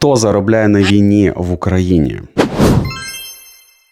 Хто заробляє на війні в Україні?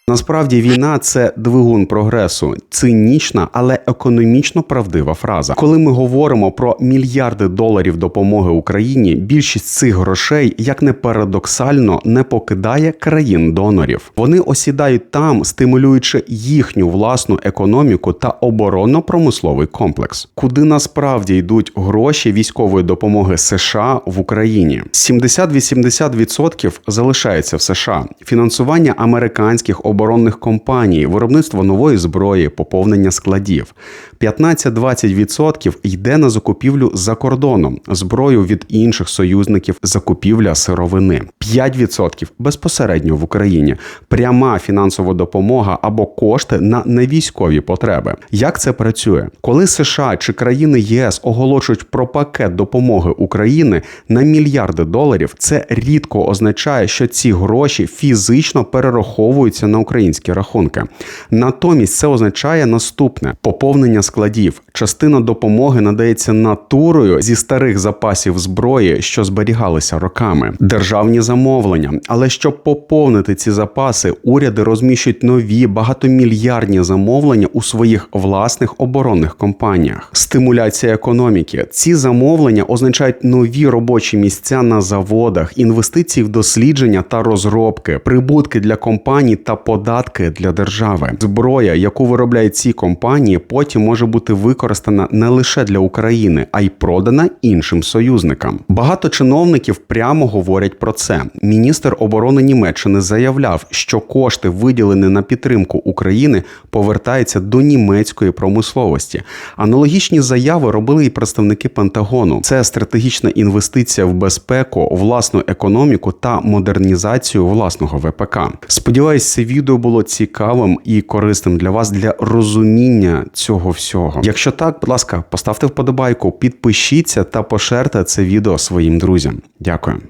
Насправді війна це двигун прогресу, цинічна, але економічно правдива фраза. Коли ми говоримо про мільярди доларів допомоги Україні, більшість цих грошей, як не парадоксально, не покидає країн донорів. Вони осідають там, стимулюючи їхню власну економіку та оборонно-промисловий комплекс, куди насправді йдуть гроші військової допомоги США в Україні. 70-80% залишається в США. Фінансування американських оборонних компаній, виробництво нової зброї, поповнення складів. 15-20% йде на закупівлю за кордоном, зброю від інших союзників, закупівля сировини. 5% безпосередньо в Україні, пряма фінансова допомога або кошти на невійськові потреби. Як це працює? Коли США чи країни ЄС оголошують про пакет допомоги України на мільярди доларів, це рідко означає, що ці гроші фізично перераховуються на українські рахунки. Натомість це означає наступне: поповнення складів. Частина допомоги надається натурою зі старих запасів зброї, що зберігалися роками, державні замовлення. Але щоб поповнити ці запаси, уряди розміщують нові багатомільярдні замовлення у своїх власних оборонних компаніях. Стимуляція економіки. Ці замовлення означають нові робочі місця на заводах, інвестиції в дослідження та розробки, прибутки для компаній та податки для держави. Зброя, яку виробляють ці компанії, потім може бути використана не лише для України, а й продана іншим союзникам. Багато чиновників прямо говорять про це. Міністр оборони Німеччини заявляв, що кошти, виділені на підтримку України, повертаються до німецької промисловості. Аналогічні заяви робили і представники Пентагону. Це стратегічна інвестиція в безпеку, власну економіку та модернізацію власного ВПК. Сподіваюсь, це відео було цікавим і корисним для вас для розуміння цього всього. Якщо так, будь ласка, поставте вподобайку, підпишіться та пошерте це відео своїм друзям. Дякую.